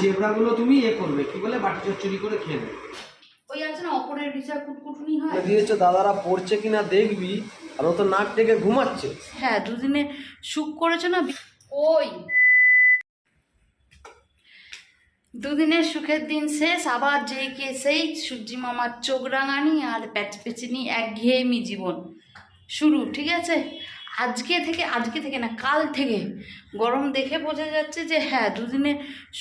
চেবড়াগুলো তুমি ইয়ে করবে কি বলে বাটি চচ্চড়ি করে খেয়ে নেবে। ওই আছে না অপরের বিষয় কুটকুটুনি হয়। দিয়েছ দাদারা পড়ছে কিনা দেখবি আর ও তো নাক ডেকে ঘুমাচ্ছে। হ্যাঁ দুদিনে সুখ করেছ না? ওই। দুদিনের সুখের দিন শেষ আবার যেই কে সেই সূর্যি মামার চোখ রাঙানি আর প্যাচ পেচিনি একঘেয়েমি জীবন। শুরু ঠিক আছে? আজকে থেকে আজকে থেকে না, কাল থেকে গরম দেখে বোঝা যাচ্ছে যে হ্যাঁ দুদিনে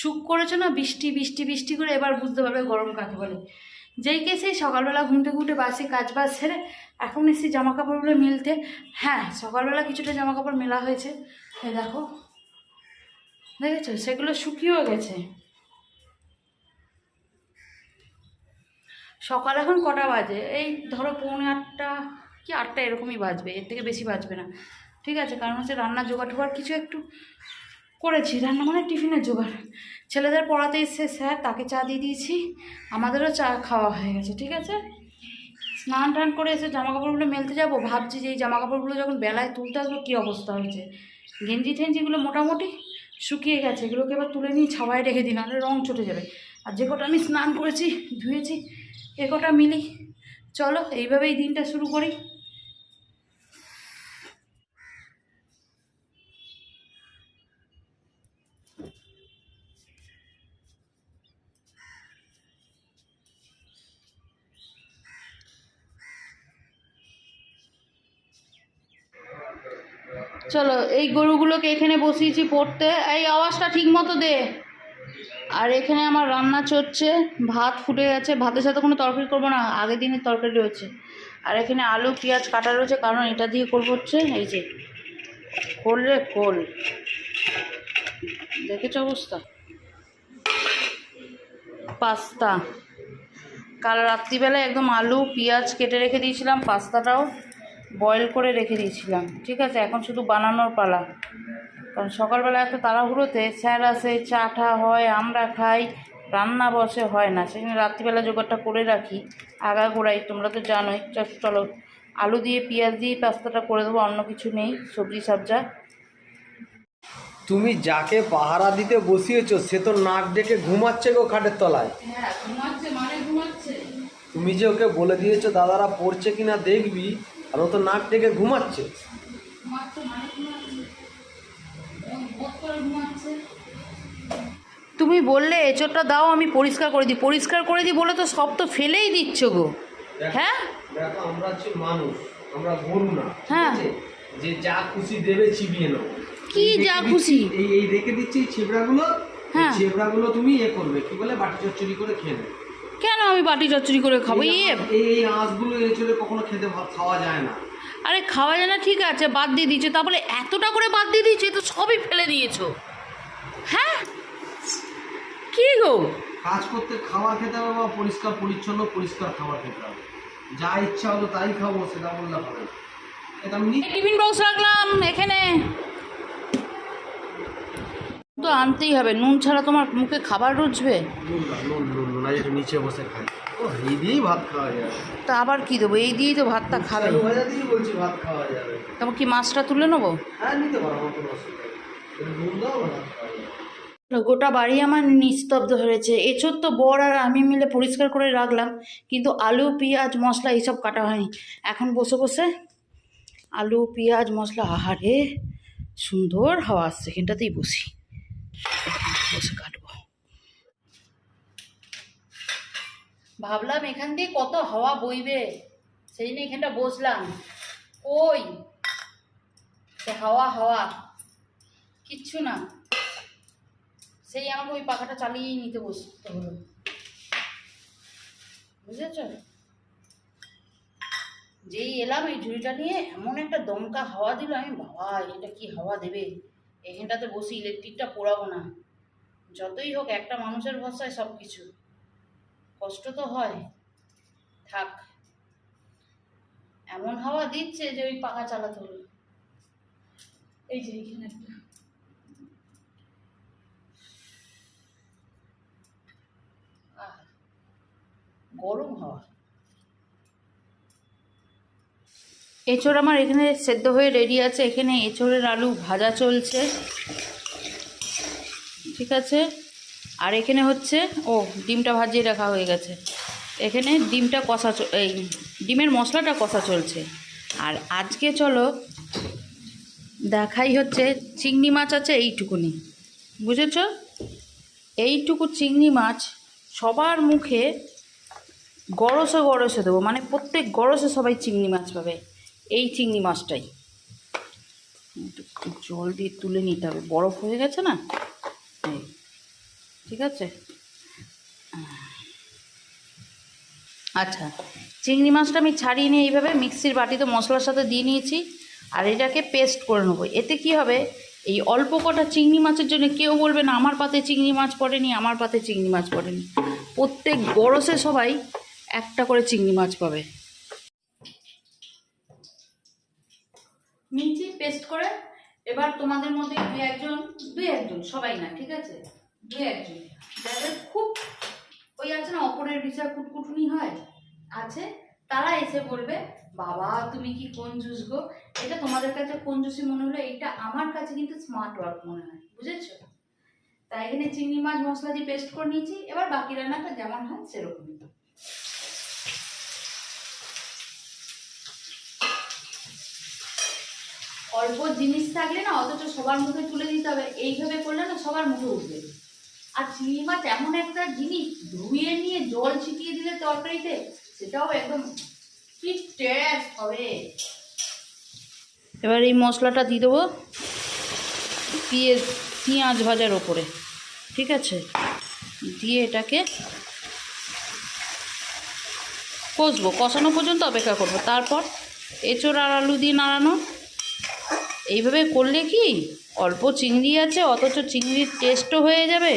সুখ করেছ না, বৃষ্টি বৃষ্টি বৃষ্টি করে এবার বুঝতে পারবে গরম কাকে বলে। যেই কে সেই সকালবেলা ঘুম থেকে উঠে বাসি কাজ বাজ সেরে এখন এসে জামা কাপড়গুলো মিলতে হ্যাঁ সকালবেলা কিছুটা জামা কাপড় মেলা হয়েছে। এই দেখো, দেখেছ? সেগুলো শুকিয়েও গেছে। সকাল এখন কটা বাজে? এই ধরো পৌনে আটটা কি আটটা এরকমই বাজবে, এর থেকে বেশি বাজবে না। ঠিক আছে, কারণ হচ্ছে রান্না জোগাড় টোগাড় কিছু একটু করেছি। রান্না মানে টিফিনের জোগাড়। ছেলেদের পড়াতে এসে স্যার তাকে চা দিয়ে দিয়েছি। আমাদেরও চা খাওয়া হয়ে গেছে, ঠিক আছে? স্নান টান করে এসে জামা কাপড়গুলো মেলতে যাব, ভাবছি যে এই জামা কাপড়গুলো যখন বেলায় তুলতে আসব কী অবস্থা হয়েছে? গেঞ্জি টেঞ্জিগুলো মোটামুটি শুকিয়ে গেছে, এগুলোকে এবার তুলে নিয়ে ছাওয়ায় রেখে দিই, নাহলে রং চটে যাবে। আর যে কটা আমি স্নান করেছি, ধুয়েছি, এ কটা মিলি। চলো, এইভাবেই দিনটা শুরু করি। চলো, এই গরুগুলোকে এখানে বসিয়েছি পড়তে। এই আওয়াজটা ঠিক মতো দে। আর এখানে আমার রান্না চড়ছে ভাত ফুটে গেছে। ভাতের সাথে কোনো তরকারি করব না, আগের দিনের তরকারি রয়েছে। আর এখানে আলু, পেঁয়াজ কাটা রয়েছে, কারণ এটা দিয়ে করব হচ্ছে, এই যে, খোল রে খোল। দেখেছ অবস্থা? পাস্তা। কাল রাত্রিবেলায় একদম আলু, পেঁয়াজ কেটে রেখে দিয়েছিলাম পাস্তাটাও। বয়েল করে রেখে দিয়েছিলাম। ঠিক আছে? এখন শুধু বানানোর পালা। কারণ সকালবেলা এত তাড়াহুড়োতে স্যার আসে চা টা হয় আমরা খাই রান্না বসে হয় না। সেজন্য রাত্রিবেলা জোগাড়টা করে রাখি। আগাগোড়াই তোমরা তো জানোই। চলো। আলু দিয়ে পেঁয়াজ দিয়ে পাস্তাটা করে দেবো অন্য কিছু নেই সবজি সবজা। তুমি যাকে পাহারা দিতে বসিয়েছো সে তো নাক ডেকে ঘুমাচ্ছে গো খাটের তলায়। হ্যাঁ ঘুমাচ্ছে মানে ঘুমাচ্ছে। তুমি যে ওকে বলে দিয়েছ দাদারা পড়ছে কিনা দেখবি। আর ও তো নাক ডেকে ঘুমাচ্ছে। তুমি বললে এঁচোড়টা দাও আমি পরিষ্কার করে দিই। পরিষ্কার করে দিই বলে তো সব তো ফেলেই দিচ্ছ গো। হ্যাঁ? দেখো আমরা হচ্ছে মানুষ আমরা গরু না হ্যাঁ। যে যা খুশি দেবে চিবিয়ে নাও। কি যা খুশি? এই এই রেখে দিচ্ছি ছিবড়াগুলো হ্যাঁ। ছিবড়াগুলো তুমি এ করবে কি বলে বাটি চচ্চড়ি করে খেয়ে নেবে আমি বাটি চচ্চড়ি করে খাব। এই ইয়ে। এই আঁশগুলো এঁচড়ে কখনো খেতে খাওয়া যায় না। আরে খাওয়া যায় না ঠিক আছে বাদ দিয়ে দিয়েছ। তারপরে এতটা করে বাদ দিয়ে দিয়েছ তো সবই ফেলে দিয়েছ। হ্যাঁ? কি গো? কাজ করতে খাবার খেতে হবে বা পরিষ্কার পরিচ্ছন্ন পরিষ্কার খাবার খেতে হবে। যা ইচ্ছা হলো তাই খাব সেটা বললে হবে। এটা আমি টিফিন বক্স রাখলাম এখানে। তো আনতেই হবে। নুন ছাড়া তোমার মুখে খাবার রুচবে? নুন না, নুন নুন নুন আজ একটু নিচে বসে খাই। ও এই দিয়েই ভাত খাওয়া যাবে তা আবার কি দেবো? এই দিয়েই তো ভাতটা খাবে। আলু ভাজা দিয়েই বলছি ভাত খাওয়া যাবে। তারপর কি মাছটা তুলে নেব? হ্যাঁ নিতে পারো আমার কোনো অসুবিধা নেই। একটু নুন দাও ভাত খাওয়া যাবে। গোটা বাড়ি আমার নিস্তব্ধ হয়েছে। এছর তো বর আর আমি মিলে পরিষ্কার করে রাখলাম কিন্তু আলু পেঁয়াজ মশলা এইসব কাটা হয়নি। এখন বসে বসে আলু পেঁয়াজ মশলা আহারে সুন্দর হাওয়া আসছে। এখানটাতেই বসি। বসে কাটবো ভাবলাম এখান দিয়ে কত হাওয়া বইবে? সেই নিয়ে এখানটা বসলাম। ওই হাওয়া হাওয়া। কিচ্ছু না। সেই আমাকে ওই পাখাটা চালিয়েই নিতে বসতে হলো। বুঝেছ? যেই এলাম এই ঝুড়িটা নিয়ে, এমন একটা দমকা হাওয়া দিল, আমি বাবা এটা কি হাওয়া দেবে? এখানটাতে বসে ইলেকট্রিকটা পোড়াবো না। যতই হোক, একটা মানুষের ভরসায় সব কিছু কষ্ট তো হয়। থাক। এমন হাওয়া দিচ্ছে যে ওই পাখা চালাতে হলো। এই যে এখানে একটা। গরম হাওয়া। এঁচড় আমার এখানে সেদ্ধ হয়ে রেডি আছে। এখানে এঁচড়ের আলু ভাজা চলছে। ঠিক আছে? আর এখানে হচ্ছে, ও, ডিমটা ভাজিয়ে রাখা হয়ে গেছে। এখানে ডিমটা কষা এই, ডিমের মশলাটা কষা চলছে। আর আজকে চলো, দেখাই হচ্ছে চিংড়ি মাছ আছে এইটুকুনি। বুঝেছ? এইটুকু চিংড়ি মাছ সবার মুখে গরসে গরসে দেবো। মানে প্রত্যেক গরসে সবাই চিংড়ি মাছ পাবে। এই চিংড়ি মাছটাই। জল দিয়ে তুলে নিতে হবে। বরফ হয়ে গেছে না? ঠিক আছে? আচ্ছা চিংড়ি মাছটা আমি ছাড়িয়ে নিয়ে এইভাবে মিক্সির বাটিতে মশলার সাথে দিয়ে নিয়েছি আর এটাকে পেস্ট করে নেব। এতে কি হবে? এই অল্প কটা চিংড়ি মাছের জন্য কেউ বলবে না, আমার পাতে চিংড়ি মাছ পড়েনি, আমার পাতে চিংড়ি মাছ পড়েনি। প্রত্যেক গরসে সবাই একটা করে চিংড়ি মাছ পাবে। নিচে পেস্ট করে এবার তোমাদের মধ্যে দুই একজন দুই একজন, সবাই না, ঠিক আছে? দুই একজন। যাদের খুব, ওই আছে না, অপরের বিচার কুটকুটুনি হয়, আছে, তারা এসে বলবে, বাবা, তুমি কি কোন জুস গো? এটা তোমাদের কাছে কঞ্জুসি মনে হলো? এটা আমার কাছে কিন্তু স্মার্ট ওয়ার্ক মনে হয়, বুঝেছ? তাই এখানে চিংড়ি মাছ, মশলা দিয়ে পেস্ট করে নিয়েছি, এবার বাকি রান্নাটা যেমন হয় সেরকমই অল্প জিনিস থাকলে না অথচ সবার মুখে তুলে দিতে হবে। এইভাবে করলে না সবার মুখে উঠবে। আর চিংড়ি মাছ এমন একটা জিনিস ধুয়ে নিয়ে জল ছিটিয়ে দিলে তরকারিতে, সেটাও একদম কি টেস্ট হবে। এবার এই মশলাটা দিয়ে দেবো পেঁয়াজ পেঁয়াজ ভাজার ওপরে, ঠিক আছে? দিয়ে এটাকে কষবো। কষানো পর্যন্ত অপেক্ষা করব। তারপর এঁচোড় আর আলু দিয়ে নাড়ানো। এইভাবে করলে কি? অল্প চিংড়ি আছে, অথচ চিংড়ির টেস্টও হয়ে যাবে,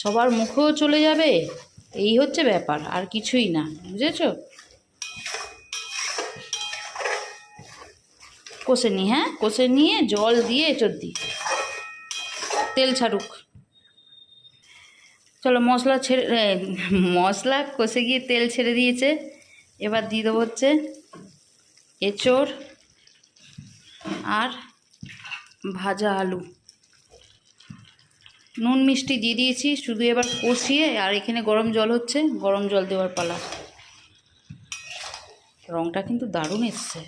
সবার মুখেও চলে যাবে। এই হচ্ছে ব্যাপার, আর কিছুই না, বুঝেছ? কষে নি হ্যাঁ? কষে নিয়ে জল দিয়ে এঁচড় দিই তেল ছাড়ুক। চলো মশলা ছেড়ে মশলা কষে গিয়ে তেল ছেড়ে দিয়েছে। এবার দিয়ে দেবো হচ্ছে এঁচড় আর ভাজা আলু। নুন মিষ্টি দিয়ে দিয়েছি, শুধু এবার কষিয়ে, আর এখানে গরম জল হচ্ছে, গরম জল দেওয়ার পালা। রংটা কিন্তু দারুণ এসছে।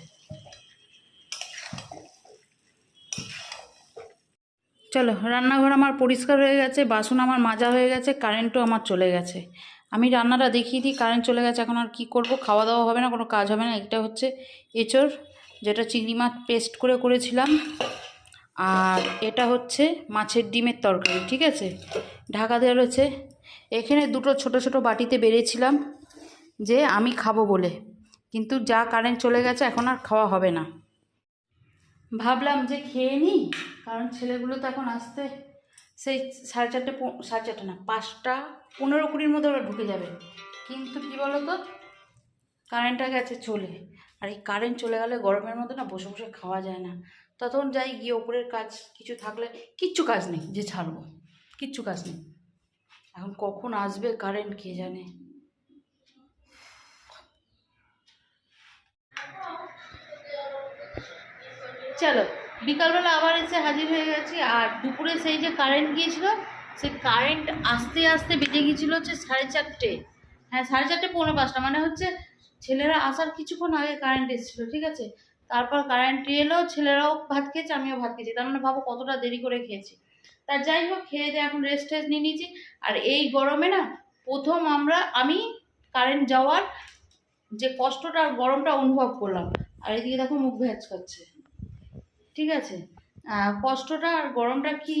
চলো, রান্নাঘর আমার পরিষ্কার হয়ে গেছে, বাসন আমার মাজা হয়ে গেছে, কারেন্টও আমার চলে গেছে। আমি রান্নাটা দেখিয়ে দিই, কারেন্ট চলে গেছে, এখন আর কি করব? খাওয়া দাওয়া হবে না, কোনো কাজ হবে না, এটা হচ্ছে এঁচড়, যেটা চিংড়ি মাছ পেস্ট করে করেছিলাম। আর এটা হচ্ছে মাছের ডিমের তরকারি, ঠিক আছে? ঢাকা দেওয়া রয়েছে। এখানে দুটো ছোট ছোট বাটিতে বেড়েছিলাম যে আমি খাব বলে। কিন্তু যা কারেন্ট চলে গেছে, এখন আর খাওয়া হবে না। ভাবলাম যে খেয়ে নিই, কারণ ছেলেগুলো তো এখন আসতে সেই সাড়ে চারটে সাড়ে চারটে না, পাঁচটা পনেরো কুড়ির মধ্যে ওরা ঢুকে যাবে। কিন্তু কী বলো তো কারেন্টটা গেছে চলে। আর এই কারেন্ট চলে গেলে গরমের মধ্যে না বসে বসে খাওয়া যায় না। তখন যাই গিয়ে ওপরের কাজ কিছু থাকলে কিচ্ছু কাজ নেই, যে ছাড়বো, কিচ্ছু কাজ নেই। এখন কখন আসবে কারেন্ট কে জানে। চলো, বিকালবেলা আবার এসে হাজির হয়ে গেছি, আর দুপুরে সেই যে কারেন্ট গিয়েছিল, সেই কারেন্ট আস্তে আস্তে বেজে গিয়েছিল হচ্ছে সাড়ে চারটে। হ্যাঁ সাড়ে চারটে, পৌনে পাঁচটা মানে হচ্ছে ছেলেরা আসার কিছুক্ষণ আগে কারেন্ট এসেছিল, ঠিক আছে? তারপর কারেন্ট এলো ছেলেরাও ভাত খেয়েছে, আমিও ভাত খেয়েছি। তার মানে ভাবো কতটা দেরি করে খেয়েছি। তা যাই হোক, খেয়ে দিয়ে এখন রেস্ট টেস্ট নিয়ে নিয়েছি। আর এই গরমে না, প্রথম আমরা, আমি কারেন্ট যাওয়ার যে কষ্টটা, গরমটা অনুভব করলাম। আর এদিকে দেখো মুখ ভ্যাজ করছে। ঠিক আছে? কষ্টটা আর গরমটা কি,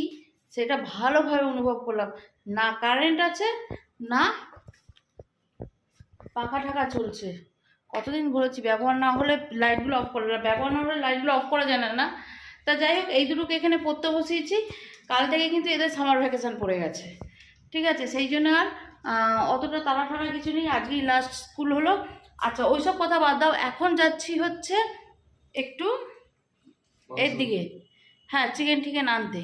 সেটা ভালোভাবে অনুভব করলাম। না কারেন্ট আছে, না পাখা ঠাকা চলছে। কতদিন বলেছি ব্যবহার না হলে লাইটগুলো অফ করে ব্যবহার না হলে লাইটগুলো অফ করা যায় না তা যাই হোক এই দুটোকে এখানে পড়তে বসিয়েছি। কাল থেকে কিন্তু এদের সামার ভ্যাকেশন পড়ে গেছে। ঠিক আছে? সেই জন্য আর অতটা তাড়া ঠাড়া কিছু নেই। আজকেই লাস্ট স্কুল হলো। আচ্ছা ওইসব কথা বাদ দাও। এখন যাচ্ছি হচ্ছে একটু এর দিকে। হ্যাঁ চিকেন টিকেন আনতে।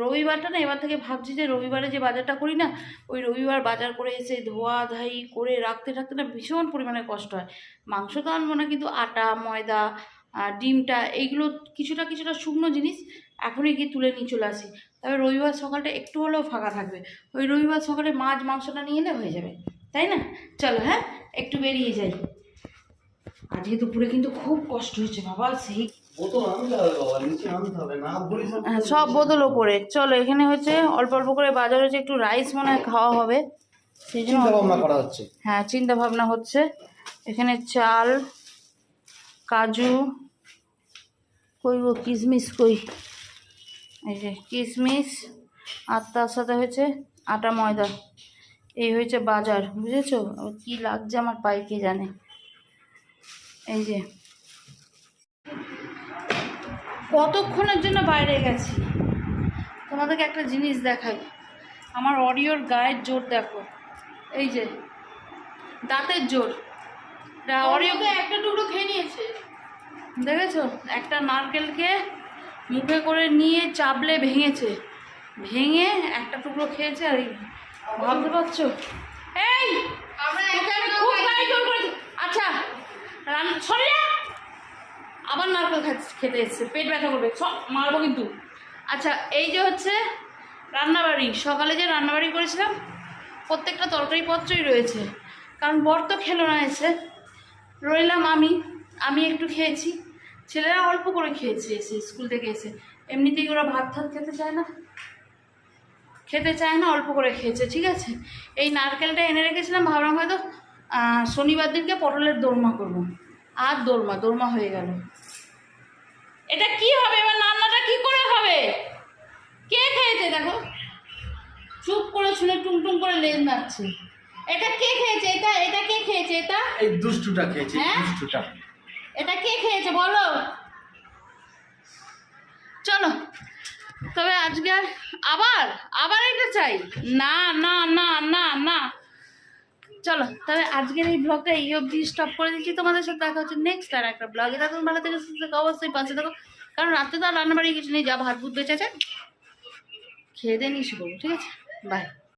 রবিবারটা না, এবার থেকে ভাবছি যে রবিবারে যে বাজারটা করি না, ওই রবিবার বাজার করে এসে ধোয়া ধাই করে রাখতে রাখতে না ভীষণ পরিমাণে কষ্ট হয়। মাংস তো আনব না, কিন্তু আটা, ময়দা ডিমটা, এইগুলো কিছুটা কিছুটা শুকনো জিনিস এখনই গিয়ে তুলে নিয়ে চলে আসি। তবে রবিবার সকালটা একটু হলেও ফাঁকা থাকবে। ওই রবিবার সকালে মাছ, মাংসটা নিয়ে এলে হয়ে যাবে। তাই না? চলো হ্যাঁ একটু বেরিয়ে যাই। আজকে দুপুরে কিন্তু খুব কষ্ট হয়েছে বাবা, সেই হ্যাঁ, সব বোতল ওপরে। চলো এখানে হচ্ছে অল্প অল্প করে বাজার হচ্ছে একটু রাইস মনে হয় খাওয়া হবে। সেই জন্য করা হচ্ছে। হ্যাঁ চিন্তা ভাবনা হচ্ছে। এখানে চাল কাজু কই গো কিশমিশ কই? এই যে কিশমিশ আর তার সাথে হয়েছে আটা ময়দা। এই হয়েছে বাজার বুঝেছ? কি লাগছে আমার পায়ে কে জানে? এই যে কতক্ষণের জন্য বাইরে গেছি? তোমাদেরকে একটা জিনিস দেখাই। আমার অডিওর গায়ের জোর দেখো। এই যে দাঁতের জোর। অডিওকে একটা টুকরো খেয়ে নিয়েছে। দেখেছ? একটা নারকেলকে মুখে করে নিয়ে চাবলে ভেঙেছে। ভেঙে একটা টুকরো খেয়েছে আর এই ভাবতে পারছ? এই! আচ্ছা রান সরে যা! আবার নারকেল খেতে এসছে, পেট ব্যথা করবে, সব মারবো কিন্তু। আচ্ছা এই যে হচ্ছে রান্নাবাড়ি, সকালে যে রান্নাবাড়ি করেছিলাম, প্রত্যেকটা তরকারিপত্রই রয়েছে। কারণ বর তো খেলো না এসে। রইলাম আমি আমি একটু খেয়েছি। ছেলেরা অল্প করে খেয়েছে এসে, স্কুল থেকে এসে। এমনিতেই ওরা ভাত ভাত খেতে চায় না। খেতে চায় না, অল্প করে খেয়েছে, ঠিক আছে? এই নারকেলটা এনে রেখেছিলাম, ভাবলাম হয়তো শনিবার দিনকে পটলের দোরমা করব। আর দোরমা দোরমা হয়ে গেল। এটা কি হবে? এবার রান্নাটা কি করে হবে? কে খেয়েছে? দেখো। চুপ করে শুনে টুংটুং করে লেজ নাচ্ছে এটা কে খেয়েছে? এটা এটা কে খেয়েছে? এটা? এই দুষ্টুটা খেয়েছে হ্যাঁ? দুষ্টুটা। এটা কে খেয়েছে? বলো। চলো। তবে আজকে আর- আবার আবার এটা চাই। না না না না না। চলো, তবে আজকের এই ব্লগটা এই অবধি স্টপ করে দিচ্ছি। তোমাদের সাথে দেখা হচ্ছে নেক্সট আর একটা ব্লগে তুমি ভালো থেকে অবশ্যই পাশে থাকো। কারণ রাতে তো আর রান্নাবাড়ি কিছু নেই, যা ভাত আছে, খেয়ে দিয়ে নিয়ে ঠিক আছে? বাই